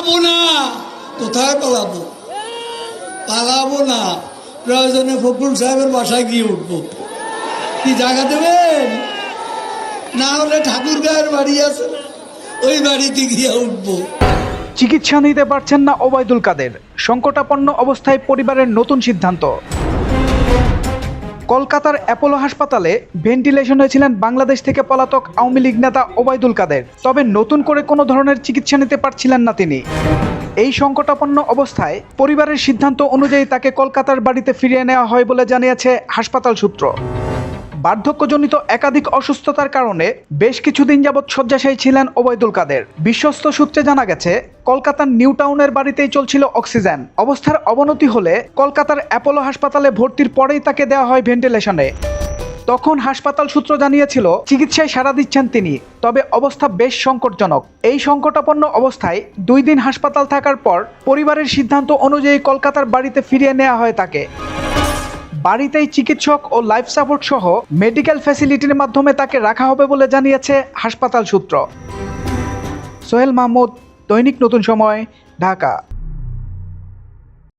পালাবো না। কোথায় পালাবো? পালাবো না। প্রয়োজনে ফখরুল সাহেবের বাসায় গিয়ে উঠবো। কি জায়গা দেবেন? না হলে ঠাকুর গায়ের বাড়ি আছে ওই বাড়িতে গিয়ে উঠবো। চিকিৎসা নিতে পারছেন না ওবায়দুল কাদের। সংকটাপন্ন অবস্থায় পরিবারের নতুন সিদ্ধান্ত। কলকাতার অ্যাপোলো হাসপাতালে ভেন্টিলেশনে হয়েছিলেন বাংলাদেশ থেকে পলাতক আওয়ামী লীগ নেতা ওবায়দুল কাদের। তবে নতুন করে কোনো ধরনের চিকিৎসা নিতে পারছিলেন না তিনি। এই সংকটাপন্ন অবস্থায় পরিবারের সিদ্ধান্ত অনুযায়ী তাকে কলকাতার বাড়িতে ফিরিয়ে নেওয়া হয় বলে জানিয়েছে হাসপাতাল সূত্র। বার্ধক্যজনিত একাধিক অসুস্থতার কারণে বেশ কিছুদিন যাবৎ শয্যাশায়ী ছিলেন ওবায়দুল কাদের। বিশ্বস্ত সূত্রে জানা গেছে, কলকাতার নিউ টাউনের বাড়িতেই চলছিল অক্সিজেন। অবস্থার অবনতি হলে কলকাতার অ্যাপোলো হাসপাতালে ভর্তির পরেই তাকে দেওয়া হয় ভেন্টিলেশনে। তখন হাসপাতাল সূত্র জানিয়েছিল, চিকিৎসায় সাড়া দিচ্ছেন তিনি, তবে অবস্থা বেশ সংকটজনক। এই সংকটাপন্ন অবস্থায় দুই দিন হাসপাতাল থাকার পর পরিবারের সিদ্ধান্ত অনুযায়ী কলকাতার বাড়িতে ফিরিয়ে নেওয়া হয় তাকে। বাড়িতেই চিকিৎসক ও লাইফ সাপোর্ট সহ মেডিকেল ফ্যাসিলিটির মাধ্যমে তাকে রাখা হবে বলে জানিয়েছে হাসপাতাল সূত্র। সোহেল মাহমুদ, দৈনিক নতুন সময়, ঢাকা।